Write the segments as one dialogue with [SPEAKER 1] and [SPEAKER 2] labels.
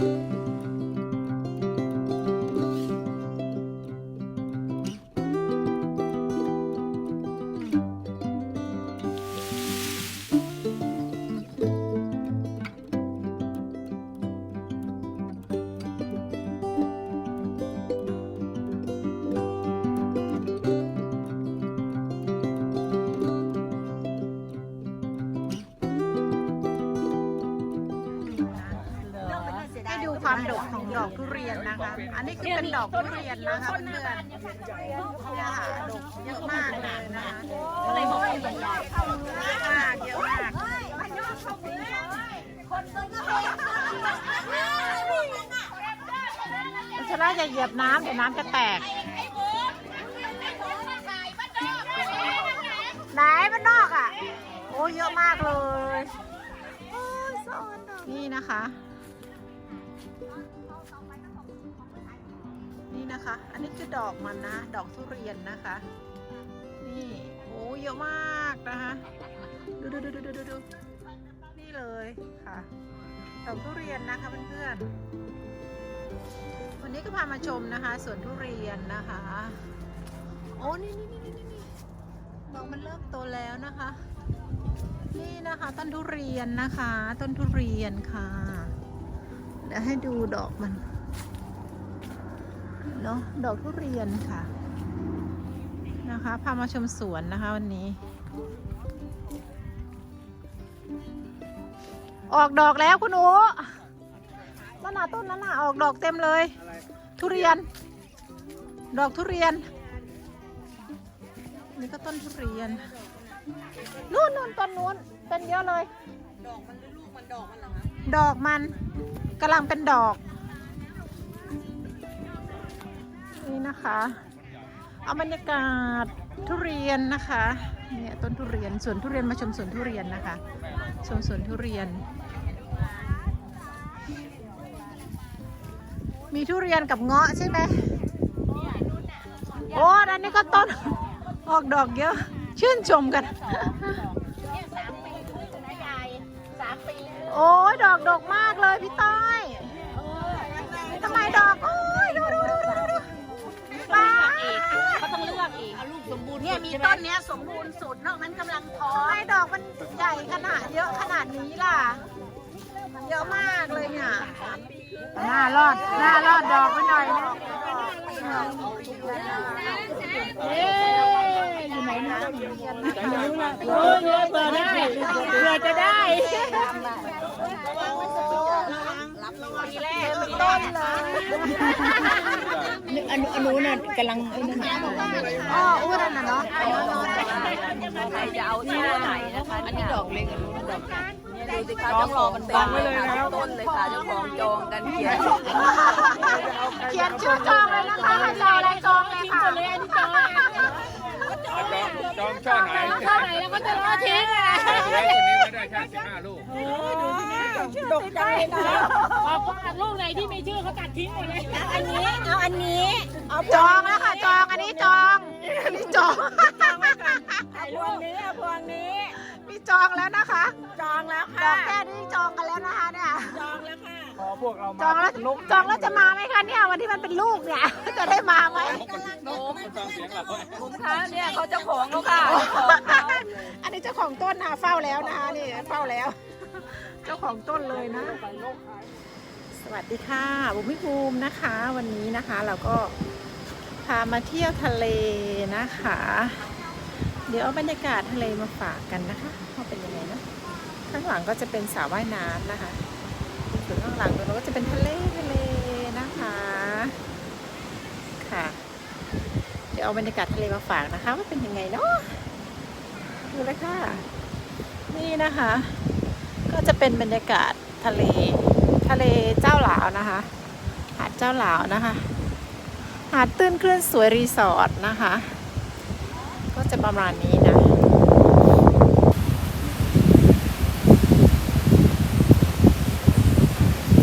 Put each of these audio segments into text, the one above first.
[SPEAKER 1] ให้ ความดกของดอกทุเรียนนะคะ อันนี้คือเป็นดอกทุเรียนนะคะเพื่อนๆเนี่ยค่ะดกเยอะมากเลยนะคะเยอะมากเยอะมากชนะจะเหยียบน้ำเดี๋ยวน้ำจะแตก ไหนบ้านนอกอะ โอ้เยอะมากเลยโอ้ยสอนดอกนี่นะคะ นี่นะคะ อันนี้คือดอกมันนะ ดอกทุเรียนนะคะ นี่โอ้เยอะมากนะคะดูดูดูดูดูดูดูนี่เลยค่ะ ดอกทุเรียนนะคะเพื่อนๆ วันนี้ก็พามาชมนะคะสวนทุเรียนนะคะ โอ้นี่นี่นี่นี่นี่ดอกมันเริ่มโตแล้วนะคะ นี่นะคะ ต้นทุเรียนนะคะ ต้นทุเรียนค่ะ เดี๋ยวให้ดูดอกมันเนาะดอกทุเรียนค่ะนะคะพามาชมสวนนะคะวันนี้ ออกดอกแล้วคุณหนูนั่นน่ะต้นนั้นน่ะออกดอกเต็มเลย ทุเรียน ดอกทุเรียน นี่ก็ต้นทุเรียน นู่นนู่นต้นนู้นเป็นเยอะเลย
[SPEAKER 2] ดอกมันหรือลูกมันดอกมันเหรอคะ
[SPEAKER 1] ดอกมัน กำลังเป็นดอก นี่นะคะ เอาบรรยากาศทุเรียนนะคะเนี่ยต้นทุเรียนสวนทุเรียนมาชมสวนทุเรียนนะคะชมสวนทุเรียน มีทุเรียนกับเงาะใช่ไหมโอ้อันนี้ก็ต้นออกดอกเยอะ ชื่นชมกัน
[SPEAKER 3] สามปีครึ่ง
[SPEAKER 1] โอ้ยดอกดกมากเลยพี่ต้อยทำไมดอกโอ้ยดูดูดูดูดูป้า
[SPEAKER 3] เขาต้องเลือกอีก
[SPEAKER 2] เอาลูกสมบูรณ์
[SPEAKER 3] เนี่ยมีต้นเนี้ยสมบูรณ์สุดนอกนั้นกำลังท้อ
[SPEAKER 1] ทำไมดอกมันใหญ่ขนาดเยอะขนาดนี้ล่ะ เยอะมากเลยเนี่ยหน้ารอดหน้ารอดดอกไปหน่อยนะเอ๊ะอยู่ไหนนะโอ้ยเยอะเปิดได้เผื่อจะได้
[SPEAKER 2] รับรางวัล
[SPEAKER 3] ปีแรก
[SPEAKER 1] เต็มต้นเลย
[SPEAKER 2] อันอันนู้นน่ะกำลังอ้นั่น
[SPEAKER 1] อ้ออ้วนน่ะเนาะ
[SPEAKER 3] จะเอาช่อไหนนะคะ
[SPEAKER 2] อันนี้ดอกเล็กอันนู้นดอกใหญ่
[SPEAKER 3] ดูสิคะเจ้าของมันเต็มเลยค่ะต้นเลยค่ะเจ้าของจองกันเขียน
[SPEAKER 1] เขียนชื่อจองเลยนะคะใครจะเอาอะไรจองเลยค่ะ
[SPEAKER 4] จองช่อไหน
[SPEAKER 3] ช่อไหนแล้วก็จะรอทิ้งอะ
[SPEAKER 4] เหลือตัวนี้ไว้ได้แค่สิบห้าลูก
[SPEAKER 1] ตกใจนะ
[SPEAKER 5] บอกว่าลูกไหนที่มีชื่อเขาตัดทิ้งหมดเลย
[SPEAKER 3] อันนี้เอาอันนี้
[SPEAKER 1] จองแล้วค่ะจองอันนี้จองอันนี้จอง
[SPEAKER 3] พวงนี้เอาพวงนี้
[SPEAKER 1] มีจองแล้วนะคะ
[SPEAKER 3] จองแล้ว
[SPEAKER 1] ด
[SPEAKER 3] ค่ะ
[SPEAKER 1] อกแค่นี้จองกันแล้วนะคะเนี่ย
[SPEAKER 3] จองแล้วค่ะ
[SPEAKER 4] ขอพวกเรา
[SPEAKER 1] จองแล้วจองแล้วจะมาไหมคะเนี่ยวันที่มันเป็นลูกเนี่ย จะได้มาไหม
[SPEAKER 4] ฟังเสียงหลักไว้
[SPEAKER 3] ผมคะเนี่ยเขาเจ้าของแล้วค่ะเจ้าของเขา
[SPEAKER 1] อันนี้เจ้าของต้นนะคะเฝ้าแล้วนะคะนี่เฝ้าแล้ว เจ้าของต้นเลยนะ สวัสดีค่ะบุ๋มพิภูมินะคะ วันนี้นะคะเราก็พามาเที่ยวทะเลนะคะ เดี๋ยวเอาบรรยากาศทะเลมาฝากกันนะคะว่าเป็นยังไงนะข้างหลังก็จะเป็นสระว่ายน้ำนะคะส่วนข้างหลังตรงนู้นก็จะเป็นทะเลทะเลนะคะค่ะ เดี๋ยวเอาบรรยากาศทะเลมาฝากนะคะว่าเป็นยังไงเนาะดูเลยค่ะ นี่นะคะ ก็จะเป็นบรรยากาศทะเลทะเลเจ้าหลาวนะคะ หาดเจ้าหลาวนะคะ หาดตื้นคลื่นสวยรีสอร์ทนะคะ ก็จะประมาณนี้นะ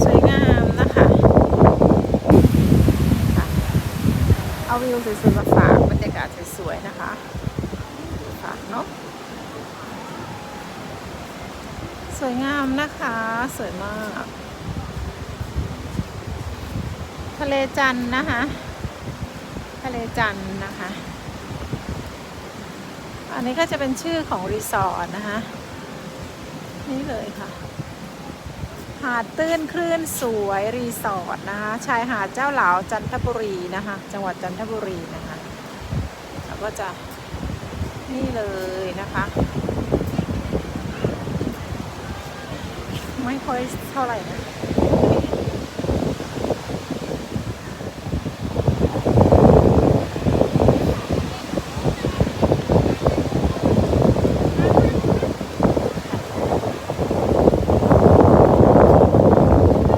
[SPEAKER 1] สวยงามนะคะเอาวิวสวยๆมาฝากบรรยากาศสวยๆนะคะฝากเนาะสวยงามนะคะ สวยมาก ทะเลจันนะคะ ทะเลจันนะคะ อันนี้ก็จะเป็นชื่อของรีสอร์ทนะคะนี่เลยค่ะ หาดตื้นคลื่นสวยรีสอร์ทนะคะ ชายหาดเจ้าเหลาจันทบุรีนะคะ จังหวัดจันทบุรีนะคะ แล้วก็จะนี่เลยนะคะ ไม่ค่อยเท่าไหร่นะ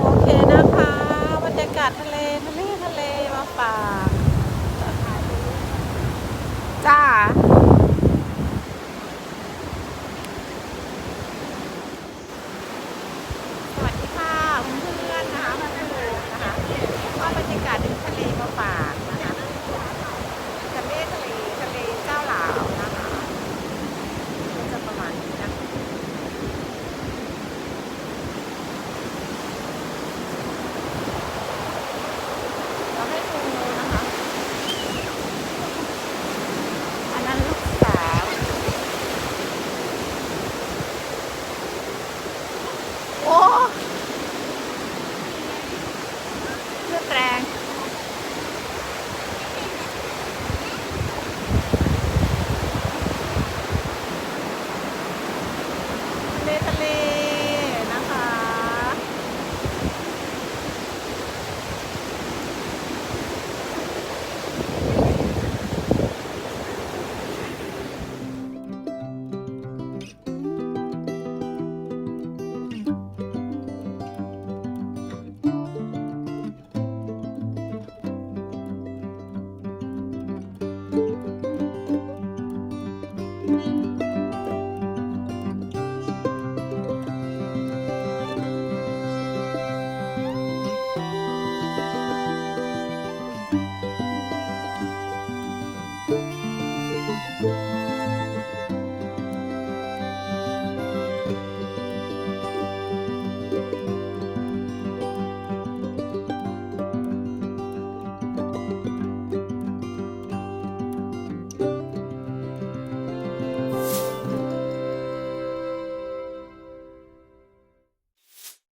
[SPEAKER 1] โอเคนะคะบรรยากาศทะเลทะเลทะเล มาฝาก จ้า สวัสดีค่ะเพื่อนๆนะคะมาดูนะคะว่าบรรยากาศริมทะเลมาฝากนะคะทะเลทะเลทะเลเจ้าหลาวนะคะก็จะประมาณนี้นะ เราให้ดูนะคะ อันนั้นลูกสาว โอ้เลือด แรง